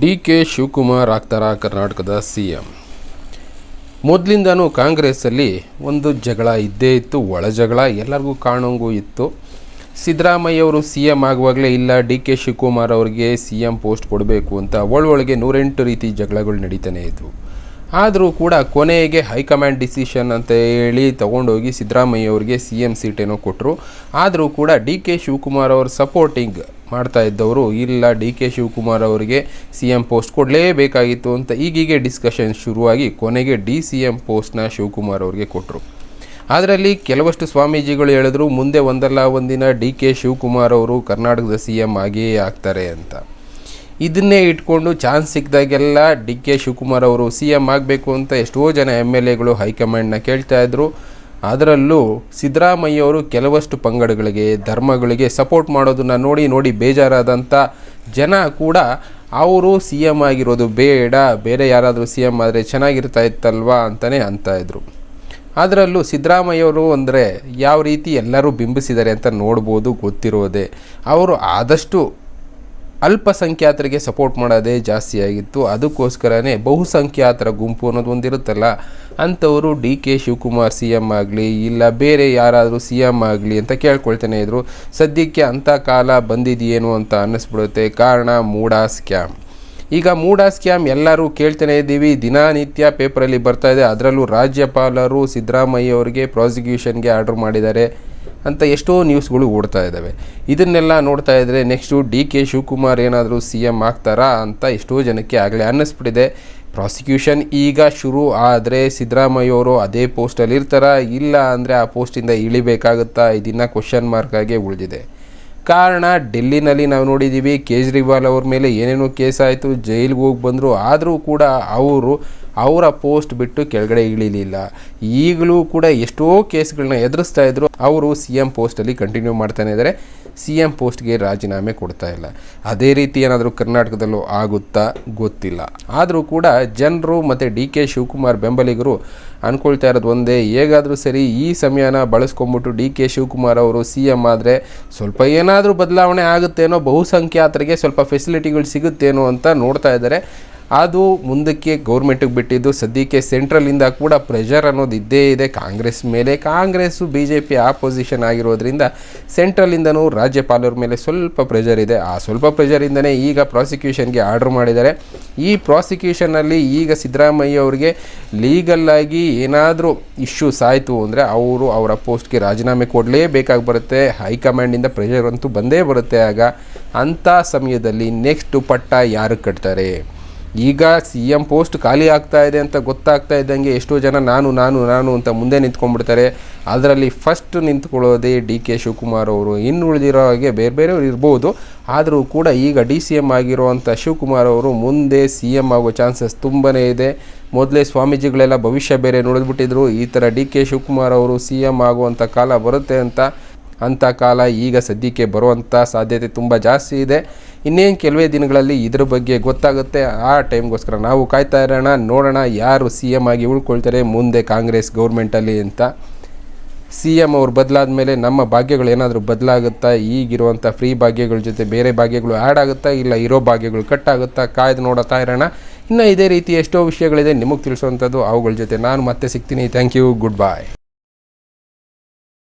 D K Shivakumar ಆಗ್ತಾರ ಕರ್ನಾಟಕದ C M. ಮೊದಲಿಂದನೂ ಕಾಂಗ್ರೆಸ್ಸಲ್ಲಿ ಒಂದು ಜಗಳ ಇದ್ದೇ ಇತ್ತು, ಒಳ ಜಗಳ, ಎಲ್ಲರಿಗೂ ಕಾಣೋಂಗೂ ಇತ್ತು. ಸಿದ್ದರಾಮಯ್ಯವರು ಸಿ ಎಂ ಆಗುವಾಗಲೇ ಇಲ್ಲ, ಡಿ ಕೆ ಶಿವಕುಮಾರ್ ಅವರಿಗೆ ಸಿ ಎಂ ಪೋಸ್ಟ್ ಕೊಡಬೇಕು ಅಂತ ಒಳೊಳಗೆ ನೂರೆಂಟು ರೀತಿ ಜಗಳಗಳು ನಡೀತಾನೆ ಇದ್ವು. ಆದರೂ ಕೂಡ ಕೊನೆಗೆ ಹೈಕಮಾಂಡ್ ಡಿಸಿಷನ್ ಅಂತ ಹೇಳಿ ತೊಗೊಂಡೋಗಿ ಸಿದ್ದರಾಮಯ್ಯ ಅವರಿಗೆ ಸಿ ಎಂ ಸೀಟೇನೋ ಕೊಟ್ಟರು ಆದರೂ ಕೂಡ ಡಿ ಕೆ ಶಿವಕುಮಾರ್ ಅವ್ರ ಸಪೋರ್ಟಿಂಗ್ ಮಾಡ್ತಾ ಇದ್ದವರು, ಇಲ್ಲ ಡಿ ಕೆ ಶಿವಕುಮಾರ್ ಅವರಿಗೆ ಸಿ ಎಂ ಪೋಸ್ಟ್ ಕೊಡಲೇಬೇಕಾಗಿತ್ತು ಅಂತ ಈಗೀಗೆ ಡಿಸ್ಕಷನ್ ಶುರುವಾಗಿ ಕೊನೆಗೆ ಡಿ ಸಿ ಎಂ ಪೋಸ್ಟ್ನ ಶಿವಕುಮಾರ್ ಅವರಿಗೆ ಕೊಟ್ಟರು ಅದರಲ್ಲಿ ಕೆಲವಷ್ಟು ಸ್ವಾಮೀಜಿಗಳು ಹೇಳಿದ್ರು, ಮುಂದೆ ಒಂದಲ್ಲ ಒಂದಿನ ಡಿ ಕೆ ಶಿವಕುಮಾರ್ ಅವರು ಕರ್ನಾಟಕದ ಸಿ ಎಂ ಆಗಿಯೇ ಆಗ್ತಾರೆ ಅಂತ. ಇದನ್ನೇ ಇಟ್ಕೊಂಡು ಚಾನ್ಸ್ ಸಿಕ್ಕಿದಾಗೆಲ್ಲ ಡಿ ಕೆ ಶಿವಕುಮಾರ್ ಅವರು ಸಿ ಎಂ ಆಗಬೇಕು ಅಂತ ಎಷ್ಟೋ ಜನ ಎಂ ಎಲ್ ಎಗಳು ಹೈಕಮಾಂಡ್ನ ಕೇಳ್ತಾ ಇದ್ರು. ಅದರಲ್ಲೂ ಸಿದ್ದರಾಮಯ್ಯವರು ಕೆಲವಷ್ಟು ಪಂಗಡಗಳಿಗೆ, ಧರ್ಮಗಳಿಗೆ ಸಪೋರ್ಟ್ ಮಾಡೋದನ್ನು ನೋಡಿ ನೋಡಿ ಬೇಜಾರಾದಂಥ ಜನ ಕೂಡ ಅವರು ಸಿ ಎಂ ಆಗಿರೋದು ಬೇಡ, ಬೇರೆ ಯಾರಾದರೂ ಸಿ ಎಂ ಆದರೆ ಚೆನ್ನಾಗಿರ್ತಾ ಇತ್ತಲ್ವಾ ಅಂತಲೇ ಅಂತ ಇದ್ರು. ಅದರಲ್ಲೂ ಸಿದ್ದರಾಮಯ್ಯವರು ಅಂದರೆ ಯಾವ ರೀತಿ ಎಲ್ಲರೂ ಬಿಂಬಿಸಿದ್ದಾರೆ ಅಂತ ನೋಡ್ಬೋದು, ಗೊತ್ತಿರೋದೆ. ಅವರು ಆದಷ್ಟು ಅಲ್ಪಸಂಖ್ಯಾತರಿಗೆ ಸಪೋರ್ಟ್ ಮಾಡೋದೇ ಜಾಸ್ತಿ ಆಗಿತ್ತು. ಅದಕ್ಕೋಸ್ಕರನೇ ಬಹುಸಂಖ್ಯಾತರ ಗುಂಪು ಅನ್ನೋದು ಒಂದಿರುತ್ತಲ್ಲ, ಅಂಥವರು D K Shivakumar C M ಆಗಲಿ, ಇಲ್ಲ ಬೇರೆ ಯಾರಾದರೂ ಸಿ ಎಂ ಆಗಲಿ ಅಂತ ಕೇಳ್ಕೊಳ್ತಾನೆ ಇದ್ರು. ಸದ್ಯಕ್ಕೆ ಅಂಥ ಕಾಲ ಬಂದಿದೆಯೇನು ಅಂತ ಅನ್ನಿಸ್ಬಿಡುತ್ತೆ. ಕಾರಣ ಮೂಡಾ ಸ್ಕ್ಯಾಮ್. ಈಗ ಮೂಡಾ ಸ್ಕ್ಯಾಮ್ ಎಲ್ಲರೂ ಕೇಳ್ತಾನೆ ಇದ್ದೀವಿ. ದಿನನಿತ್ಯ ಪೇಪರಲ್ಲಿ ಬರ್ತಾ ಇದೆ. ಅದರಲ್ಲೂ ರಾಜ್ಯಪಾಲರು ಸಿದ್ದರಾಮಯ್ಯ ಅವರಿಗೆ ಪ್ರಾಸಿಕ್ಯೂಷನ್ಗೆ ಆರ್ಡರ್ ಮಾಡಿದ್ದಾರೆ. ಅಂತ ಎಷ್ಟೋ ನ್ಯೂಸ್ಗಳು ಓಡ್ತಾ ಇದ್ದಾವೆ ಇದನ್ನೆಲ್ಲ ನೋಡ್ತಾ ಇದ್ದರೆ ನೆಕ್ಸ್ಟು ಡಿ ಕೆ ಶಿವಕುಮಾರ್ ಏನಾದರೂ ಸಿ ಎಂ ಆಗ್ತಾರಾ ಅಂತ ಎಷ್ಟೋ ಜನಕ್ಕೆ ಆಗಲೇ ಅನ್ನಿಸ್ಬಿಟ್ಟಿದೆ. ಪ್ರಾಸಿಕ್ಯೂಷನ್ ಈಗ ಶುರು ಆದರೆ ಸಿದ್ದರಾಮಯ್ಯ ಅವರು ಅದೇ ಪೋಸ್ಟಲ್ಲಿ ಇರ್ತಾರಾ? ಇಲ್ಲ ಅಂದರೆ ಆ ಪೋಸ್ಟಿಂದ ಇಳಿಬೇಕಾಗುತ್ತಾ? ಇದನ್ನು ಕ್ವಶನ್ ಮಾರ್ಕ್ ಆಗೇ ಉಳಿದಿದೆ. ಕಾರಣ ಡೆಲ್ಲಿನಲ್ಲಿ ನಾವು ನೋಡಿದ್ದೀವಿ ಕೇಜ್ರಿವಾಲ್ ಅವ್ರ ಮೇಲೆ ಏನೇನೋ ಕೇಸ್ ಆಯಿತು, ಜೈಲಿಗೆ ಹೋಗಿ ಬಂದರು, ಆದರೂ ಕೂಡ ಅವರು ಅವರ ಪೋಸ್ಟ್ ಬಿಟ್ಟು ಕೆಳಗಡೆ ಇಳಿಲಿಲ್ಲ. ಈಗಲೂ ಕೂಡ ಎಷ್ಟೋ ಕೇಸ್ಗಳನ್ನ ಎದುರಿಸ್ತಾ ಇದ್ರು ಅವರು ಸಿ ಎಂ ಪೋಸ್ಟಲ್ಲಿ ಕಂಟಿನ್ಯೂ ಮಾಡ್ತಾನೆ ಇದ್ದಾರೆ. ಸಿ ಎಂ ಪೋಸ್ಟ್ಗೆ ರಾಜೀನಾಮೆ ಕೊಡ್ತಾ ಇಲ್ಲ. ಅದೇ ರೀತಿ ಏನಾದರೂ ಕರ್ನಾಟಕದಲ್ಲೂ ಆಗುತ್ತಾ ಗೊತ್ತಿಲ್ಲ. ಆದರೂ ಕೂಡ ಜನರು ಮತ್ತು ಡಿ ಕೆ ಶಿವಕುಮಾರ್ ಬೆಂಬಲಿಗರು ಅಂದ್ಕೊಳ್ತಾ ಇರೋದು ಒಂದೇ, ಹೇಗಾದರೂ ಸರಿ ಈ ಸಮಯನ ಬಳಸ್ಕೊಂಬಿಟ್ಟು ಡಿ ಕೆ ಶಿವಕುಮಾರ್ ಅವರು ಸಿ ಎಂ ಆದರೆ ಸ್ವಲ್ಪ ಏನಾದರೂ ಬದಲಾವಣೆ ಆಗುತ್ತೇನೋ ಬಹುಸಂಖ್ಯಾತರಿಗೆ ಸ್ವಲ್ಪ ಫೆಸಿಲಿಟಿಗಳು ಸಿಗುತ್ತೇನೋ ಅಂತ ನೋಡ್ತಾ ಇದ್ದಾರೆ. ಅದು ಮುಂದಕ್ಕೆ ಗೌರ್ಮೆಂಟಿಗೆ ಬಿಟ್ಟಿದ್ದು, ಸದ್ಯಕ್ಕೆ ಸೆಂಟ್ರಲಿಂದ ಕೂಡ ಪ್ರೆಷರ್ ಅನ್ನೋದು ಇದ್ದೇ ಇದೆ. ಕಾಂಗ್ರೆಸ್ ಮೇಲೆ Congress B J P opposition ಆಗಿರೋದ್ರಿಂದ ಸೆಂಟ್ರಲಿಂದನೂ ರಾಜ್ಯಪಾಲರ ಮೇಲೆ ಸ್ವಲ್ಪ ಪ್ರೆಷರ್ ಇದೆ. ಆ ಸ್ವಲ್ಪ ಪ್ರೆಷರಿಂದನೇ ಈಗ ಪ್ರಾಸಿಕ್ಯೂಷನ್ಗೆ ಆರ್ಡರ್ ಮಾಡಿದ್ದಾರೆ. ಈ ಪ್ರಾಸಿಕ್ಯೂಷನಲ್ಲಿ ಈಗ ಸಿದ್ದರಾಮಯ್ಯ ಅವರಿಗೆ ಲೀಗಲ್ಲಾಗಿ ಏನಾದರೂ ಇಶ್ಯೂಸ್ ಆಯಿತು ಅಂದರೆ ಅವರು ಅವರ ಪೋಸ್ಟ್ಗೆ ರಾಜೀನಾಮೆ ಕೊಡಲೇಬೇಕಾಗಿ ಬರುತ್ತೆ ಹೈಕಮಾಂಡಿಂದ ಪ್ರೆಷರ್ ಅಂತೂ ಬಂದೇ ಬರುತ್ತೆ ಆಗ. ಅಂಥ ಸಮಯದಲ್ಲಿ ನೆಕ್ಸ್ಟ್ ಪಟ್ಟ ಯಾರು ಕಟ್ತಾರೆ? ಈಗ ಸಿ ಎಂ ಪೋಸ್ಟ್ ಖಾಲಿ ಆಗ್ತಾ ಇದೆ ಅಂತ ಗೊತ್ತಾಗ್ತಾ ಇದ್ದಂಗೆ ಎಷ್ಟೋ ಜನ ನಾನು ನಾನು ನಾನು ಅಂತ ಮುಂದೆ ನಿಂತ್ಕೊಂಡ್ಬಿಡ್ತಾರೆ. ಅದರಲ್ಲಿ ಫಸ್ಟ್ ನಿಂತ್ಕೊಳ್ಳೋದೇ ಡಿ ಕೆ ಶಿವಕುಮಾರ್ ಅವರು. ಇನ್ನು ಉಳಿದಿರೋ ಹಾಗೆ ಬೇರೆ ಬೇರೆಯವ್ರು ಇರ್ಬೋದು. ಆದರೂ ಕೂಡ ಈಗ ಡಿ ಸಿ ಎಂ ಆಗಿರುವಂಥ ಶಿವಕುಮಾರ್ ಅವರು ಮುಂದೆ ಸಿ ಎಂ ಆಗೋ ಚಾನ್ಸಸ್ ತುಂಬಾ ಇದೆ. ಮೊದಲೇ ಸ್ವಾಮೀಜಿಗಳೆಲ್ಲ ಭವಿಷ್ಯ ಬೇರೆ ನೋಡಿದ್ಬಿಟ್ಟಿದ್ರು. ಈ ಥರ ಡಿ ಕೆ ಶಿವಕುಮಾರ್ ಅವರು ಸಿ ಎಂ ಆಗುವಂಥ ಕಾಲ ಬರುತ್ತೆ ಅಂತ, ಅಂಥ ಕಾಲ ಈಗ ಸದ್ಯಕ್ಕೆ ಬರುವಂಥ ಸಾಧ್ಯತೆ ತುಂಬ ಜಾಸ್ತಿ ಇದೆ. ಇನ್ನೇನು ಕೆಲವೇ ದಿನಗಳಲ್ಲಿ ಇದ್ರ ಬಗ್ಗೆ ಗೊತ್ತಾಗುತ್ತೆ. ಆ ಟೈಮ್ಗೋಸ್ಕರ ನಾವು ಕಾಯ್ತಾ ಇರೋಣ. ನೋಡೋಣ ಯಾರು ಸಿ ಎಂ ಆಗಿ ಉಳ್ಕೊಳ್ತಾರೆ ಮುಂದೆ ಕಾಂಗ್ರೆಸ್ ಗೌರ್ಮೆಂಟಲ್ಲಿ ಅಂತ. ಸಿ ಎಂ ಅವ್ರು ಬದಲಾದ ಮೇಲೆ ನಮ್ಮ ಭಾಗ್ಯಗಳು ಏನಾದರೂ ಬದಲಾಗುತ್ತಾ? ಈಗಿರುವಂಥ ಫ್ರೀ ಭಾಗ್ಯಗಳ ಜೊತೆ ಬೇರೆ ಭಾಗ್ಯಗಳು ಆ್ಯಡ್ ಆಗುತ್ತಾ? ಇಲ್ಲ ಇರೋ ಭಾಗ್ಯಗಳು ಕಟ್ ಆಗುತ್ತಾ? ಕಾಯ್ದು ನೋಡುತ್ತಾ ಇರೋಣ. ಇನ್ನು ಇದೇ ರೀತಿ ಎಷ್ಟೋ ವಿಷಯಗಳಿದೆ ನಿಮಗೆ ತಿಳಿಸುವಂಥದ್ದು ಅವುಗಳ ಜೊತೆ ನಾನು ಮತ್ತೆ ಸಿಗ್ತೀನಿ. Thank you good bye